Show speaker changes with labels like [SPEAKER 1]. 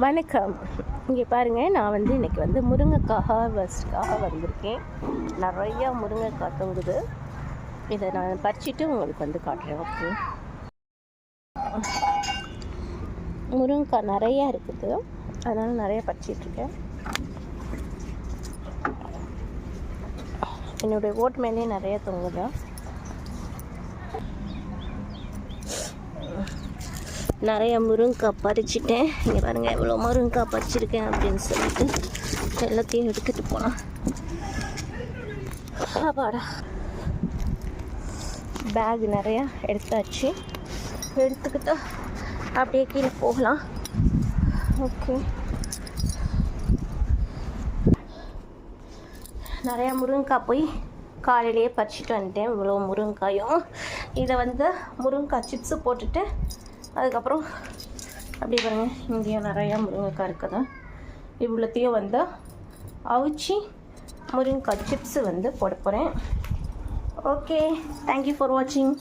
[SPEAKER 1] வணக்கம். இங்கே பாருங்கள் நான் வந்து இன்றைக்கி வந்து முருங்கைக்காய் ஹார்வெஸ்ட்காக வந்திருக்கேன். நிறையா முருங்கைக்காய் தொங்குது. இதை நான் பறிச்சுட்டு உங்களுக்கு வந்து காட்டுறேன் ஓகே முருங்கைக்காய் நிறையா இருக்குது. அதனால் நிறைய பறிச்சிட்ருக்கேன். என்னுடைய ஓட்டு மேலேயே நிறைய தொங்குதான் நிறைய முருங்கைக்காய் பறிச்சிட்டேன். இங்கே பாருங்கள் எவ்வளோ முருங்கைக்காய் பறிச்சிருக்கேன் அப்படின்னு சொல்லிட்டு எல்லாத்தையும் எடுத்துகிட்டு போனேன் அப்பாடா. பேக் நிறையா எடுத்தாச்சு. எடுத்துக்கிட்டா அப்படியே கீழே போகலாம். ஓகே நிறையா முருங்கைக்காய் போய் காலையிலேயே பறிச்சிட்டு வந்துட்டேன். இவ்வளோ முருங்கைக்காயும் இதை வந்து முருங்கைக்காய் சிப்ஸு போட்டுட்டு அதுக்கப்புறம் அப்படி பாருங்க இங்கேயும் நிறையா முருங்கைக்காய் இருக்குது. இவ்வளோத்தையும் வந்து அவிச்சு முருங்கைக்காய் சிப்ஸு வந்து போட போகிறேன் ஓகே தேங்க்யூ ஃபார் வாட்சிங்